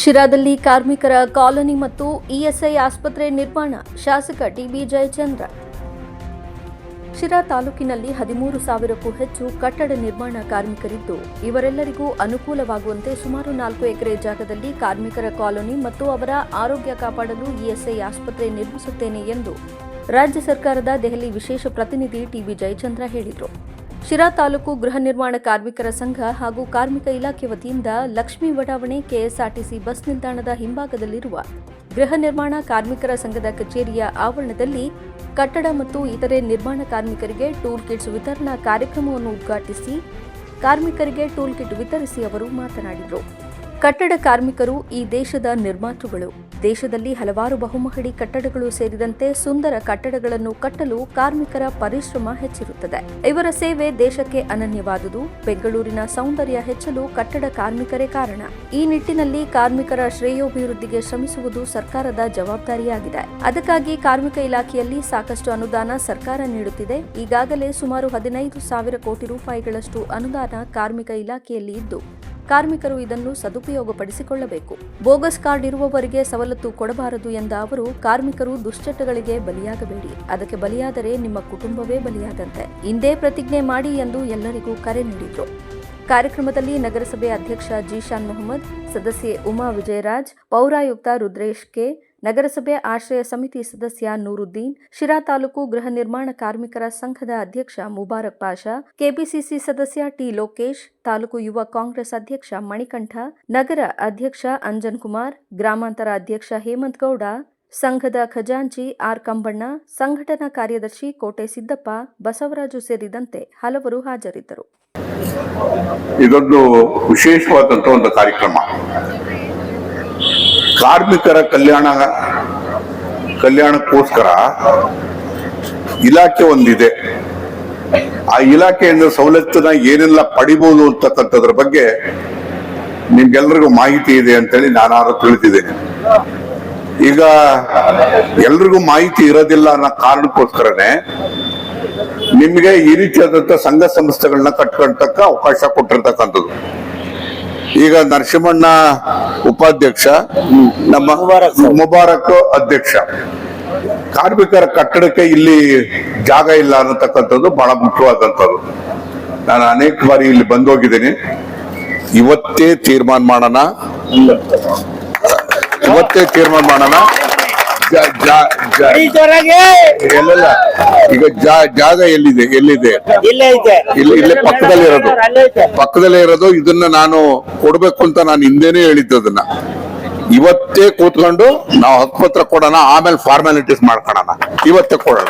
ಶಿರಾದಲ್ಲಿ ಕಾರ್ಮಿಕರ ಕಾಲೋನಿ ಮತ್ತು ಇಎಸ್ಐ ಆಸ್ಪತ್ರೆ ನಿರ್ಮಾಣ, ಶಾಸಕ ಟಿಬಿ ಜಯಚಂದ್ರ. ಶಿರಾ ತಾಲೂಕಿನಲ್ಲಿ ಹದಿಮೂರು ಸಾವಿರಕ್ಕೂ ಹೆಚ್ಚು ಕಟ್ಟಡ ನಿರ್ಮಾಣ ಕಾರ್ಮಿಕರಿದ್ದು, ಇವರೆಲ್ಲರಿಗೂ ಅನುಕೂಲವಾಗುವಂತೆ ಸುಮಾರು ನಾಲ್ಕು ಎಕರೆ ಜಾಗದಲ್ಲಿ ಕಾರ್ಮಿಕರ ಕಾಲೋನಿ ಮತ್ತು ಅವರ ಆರೋಗ್ಯ ಕಾಪಾಡಲು ಇಎಸ್ಐ ಆಸ್ಪತ್ರೆ ನಿರ್ಮಿಸುತ್ತೇನೆ ಎಂದು ರಾಜ್ಯ ಸರ್ಕಾರದ ದೆಹಲಿ ವಿಶೇಷ ಪ್ರತಿನಿಧಿ ಟಿಬಿ ಜಯಚಂದ್ರ ಹೇಳಿದರು. ಶಿರಾ ತಾಲೂಕು ಗೃಹ ನಿರ್ಮಾಣ ಕಾರ್ಮಿಕರ ಸಂಘ ಹಾಗೂ ಕಾರ್ಮಿಕ ಇಲಾಖೆ ವತಿಯಿಂದ ಲಕ್ಷ್ಮೀ ಬಡಾವಣೆ ಕೆಎಸ್ಆರ್ಟಿಸಿ ಬಸ್ ನಿಲ್ದಾಣದ ಹಿಂಭಾಗದಲ್ಲಿರುವ ಗೃಹ ನಿರ್ಮಾಣ ಕಾರ್ಮಿಕರ ಸಂಘದ ಕಚೇರಿಯ ಆವರಣದಲ್ಲಿ ಕಟ್ಟಡ ಮತ್ತು ಇತರೆ ನಿರ್ಮಾಣ ಕಾರ್ಮಿಕರಿಗೆ ಟೂಲ್ ಕಿಟ್ಸ್ ವಿತರಣಾ ಕಾರ್ಯಕ್ರಮವನ್ನು ಉದ್ಘಾಟಿಸಿ ಕಾರ್ಮಿಕರಿಗೆ ಟೂಲ್ ಕಿಟ್ ವಿತರಿಸಿ ಅವರು ಮಾತನಾಡಿದರು. ಕಟ್ಟಡ ಕಾರ್ಮಿಕರು ಈ ದೇಶದ ನಿರ್ಮಾತೃಗಳು. ದೇಶದಲ್ಲಿ ಹಲವಾರು ಬಹುಮಹಡಿ ಕಟ್ಟಡಗಳು ಸೇರಿದಂತೆ ಸುಂದರ ಕಟ್ಟಡಗಳನ್ನು ಕಟ್ಟಲು ಕಾರ್ಮಿಕರ ಪರಿಶ್ರಮ ಹೆಚ್ಚಿರುತ್ತದೆ. ಇವರ ಸೇವೆ ದೇಶಕ್ಕೆ ಅನನ್ಯವಾದುದು, ಬೆಂಗಳೂರಿನ ಸೌಂದರ್ಯ ಹೆಚ್ಚಲು ಕಟ್ಟಡ ಕಾರ್ಮಿಕರೇ ಕಾರಣ. ಈ ನಿಟ್ಟಿನಲ್ಲಿ ಕಾರ್ಮಿಕರ ಶ್ರೇಯೋಭಿವೃದ್ಧಿಗೆ ಶ್ರಮಿಸುವುದು ಸರ್ಕಾರದ ಜವಾಬ್ದಾರಿಯಾಗಿದೆ. ಅದಕ್ಕಾಗಿ ಕಾರ್ಮಿಕ ಇಲಾಖೆಯಲ್ಲಿ ಸಾಕಷ್ಟು ಅನುದಾನ ಸರ್ಕಾರ ನೀಡುತ್ತಿದೆ. ಈಗಾಗಲೇ ಸುಮಾರು ಹದಿನೈದು ಸಾವಿರ ಕೋಟಿ ರೂಪಾಯಿಗಳಷ್ಟು ಅನುದಾನ ಕಾರ್ಮಿಕ ಇಲಾಖೆಯಲ್ಲಿ ಇದ್ದು ಕಾರ್ಮಿಕರು ಇದನ್ನು ಸದುಪಯೋಗಪಡಿಸಿಕೊಳ್ಳಬೇಕು. ಬೋಗಸ್ ಕಾರ್ಡ್ ಇರುವವರಿಗೆ ಸವಲತ್ತು ಕೊಡಬಾರದು ಎಂದ ಅವರು, ಕಾರ್ಮಿಕರು ದುಶ್ಚಟಗಳಿಗೆ ಬಲಿಯಾಗಬೇಡಿ. ಅದಕ್ಕೆ ಬಲಿಯಾದರೆ ನಿಮ್ಮ ಕುಟುಂಬವೇ ಬಲಿಯಾದಂತೆ. ಇಂದೇ ಪ್ರತಿಜ್ಞೆ ಮಾಡಿ ಎಂದು ಎಲ್ಲರಿಗೂ ಕರೆ ನೀಡಿದರು. ಕಾರ್ಯಕ್ರಮದಲ್ಲಿ ನಗರಸಭೆ ಅಧ್ಯಕ್ಷ ಜೀಶಾನ್ ಮೊಹಮ್ಮದ್, ಸದಸ್ಯೆ ಉಮಾ ವಿಜಯರಾಜ್, ಪೌರಾಯುಕ್ತ ರುದ್ರೇಶ್ ಕೆ. ನಗರಸಭೆ ಆಶ್ರಯ ಸಮಿತಿ ಸದಸ್ಯ ನೂರುದ್ದೀನ್, ಶಿರಾ ತಾಲೂಕು ಗೃಹ ನಿರ್ಮಾಣ ಕಾರ್ಮಿಕರ ಸಂಘದ ಅಧ್ಯಕ್ಷ ಮುಬಾರಕ್ ಪಾಷಾ, ಕೆಪಿಸಿಸಿ ಸದಸ್ಯ ಟಿ ಲೋಕೇಶ್, ತಾಲೂಕು ಯುವ ಕಾಂಗ್ರೆಸ್ ಅಧ್ಯಕ್ಷ ಮಣಿಕಂಠ, ನಗರ ಅಧ್ಯಕ್ಷ ಅಂಜನ್ ಕುಮಾರ್, ಗ್ರಾಮಾಂತರ ಅಧ್ಯಕ್ಷ ಹೇಮಂತ್ ಗೌಡ, ಸಂಘದ ಖಜಾಂಚಿ ಆರ್ ಕಂಬಣ್ಣ, ಸಂಘಟನಾ ಕಾರ್ಯದರ್ಶಿ ಕೋಟೆ ಸಿದ್ದಪ್ಪ, ಬಸವರಾಜು ಸೇರಿದಂತೆ ಹಲವರು ಹಾಜರಿದ್ದರು. ಇದೊಂದು ವಿಶೇಷವಾದಂತಹ ಒಂದು ಕಾರ್ಯಕ್ರಮ. ಕಾರ್ಮಿಕರ ಕಲ್ಯಾಣ, ಕಲ್ಯಾಣಕ್ಕೋಸ್ಕರ ಇಲಾಖೆ ಒಂದಿದೆ. ಆ ಇಲಾಖೆಯಿಂದ ಸವಲತ್ತನ್ನ ಏನೆಲ್ಲ ಪಡಿಬಹುದು ಅಂತಕ್ಕಂಥದ್ರ ಬಗ್ಗೆ ನಿಮ್ಗೆಲ್ರಿಗೂ ಮಾಹಿತಿ ಇದೆ ಅಂತೇಳಿ ನಾನಾದ್ರೂ ತಿಳಿದಿದ್ದೇನೆ. ಈಗ ಎಲ್ರಿಗೂ ಮಾಹಿತಿ ಇರೋದಿಲ್ಲ ಅನ್ನೋ ಕಾರಣಕ್ಕೋಸ್ಕರನೇ ನಿಮ್ಗೆ ಈ ರೀತಿಯಾದಂತ ಸಂಘ ಸಂಸ್ಥೆಗಳನ್ನ ಕಟ್ಕೊಳ್ತಕ್ಕ ಅವಕಾಶ ಕೊಟ್ಟಿರ್ತಕ್ಕಂಥದ್ದು. ಈಗ ನರಸಿಂಹಣ್ಣ ಉಪಾಧ್ಯಕ್ಷ ನಮ್ಮ ಮುಬಾರಕ್ ಅಧ್ಯಕ್ಷ. ಕಾರ್ಮಿಕರ ಕಟ್ಟಡಕ್ಕೆ ಇಲ್ಲಿ ಜಾಗ ಇಲ್ಲ ಅನ್ನತಕ್ಕಂಥದ್ದು ಬಹಳ ಮುಖ್ಯವಾದಂಥದ್ದು. ನಾನು ಅನೇಕ ಬಾರಿ ಇಲ್ಲಿ ಬಂದೋಗಿದ್ದೀನಿ. ಇವತ್ತೇ ತೀರ್ಮಾನ ಮಾಡೋಣ. ಇವತ್ತೇ ತೀರ್ಮಾನ ಮಾಡೋಣ. ಜೊರಗೆ ಎಲ್ಲೆಲ್ಲ ಈಗ ಜಾಗ ಎಲ್ಲಿದೆ ಎಲ್ಲಿದೆ? ಇಲ್ಲೇ ಐತೆ. ಇಲ್ಲಿ ಇಲ್ಲೇ ಪಕ್ಕದಲ್ಲಿ ಇರೋದು. ಪಕ್ಕದಲ್ಲೇ ಇರೋದು ಇದನ್ನ ನಾನು ಕೊಡ್ಬೇಕು ಅಂತ ನಾನು ಹಿಂದೆನೆ ಹೇಳಿದ್ದು ಅದನ್ನ. ಇವತ್ತೇ ಕೂತ್ಕೊಂಡು ನಾವು ಹಕ್ಕುಪತ್ರ ಕೊಡೋಣ ಆಮೇಲೆ ಫಾರ್ಮಾಲಿಟೀಸ್ ಮಾಡ್ಕೊಳ್ಳೋಣ ಇವತ್ತೇ ಕೊಡೋಣ.